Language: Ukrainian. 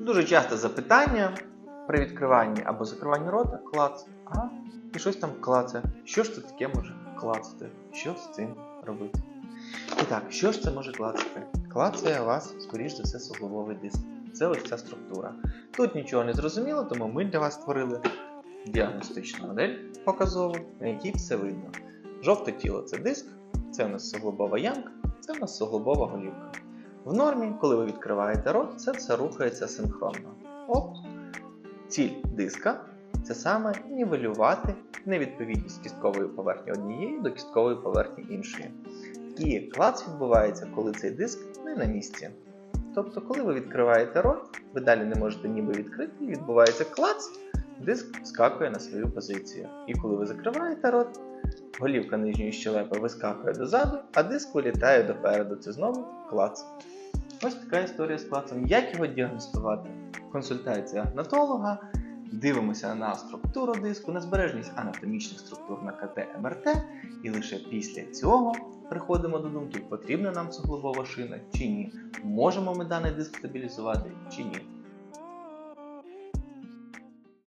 Дуже часто запитання при відкриванні або закриванні рота клац. А, і щось там клацає. Що ж це таке може клацати? Що з цим робити? І так, що ж це може клацати? Клацає у вас, скоріш за все, суглобовий диск. Це ось ця структура. Тут нічого не зрозуміло, тому ми для вас створили діагностичну модель показову, на якій все видно. Жовте тіло це диск, це у нас суглобова ямка, це у нас суглобова голівка. В нормі, коли ви відкриваєте рот, це все рухається синхронно. Оп. Ціль диска це саме нівелювати невідповідність кісткової поверхні однієї до кісткової поверхні іншої. І клац відбувається, коли цей диск не на місці. Тобто, коли ви відкриваєте рот, ви далі не можете ніби відкрити, і відбувається клац, диск скакує на свою позицію. І коли ви закриваєте рот, голівка нижньої щелепи вискакує дозаду, а диск вилітає допереду. Це знову клац. Ось така історія з клацом. Як його діагностувати? Консультація агнатолога. Дивимося на структуру диску, на збережність анатомічних структур на КТ МРТ, і лише після цього приходимо до думки, потрібна нам суглобова шина чи ні. Можемо ми даний диск стабілізувати чи ні.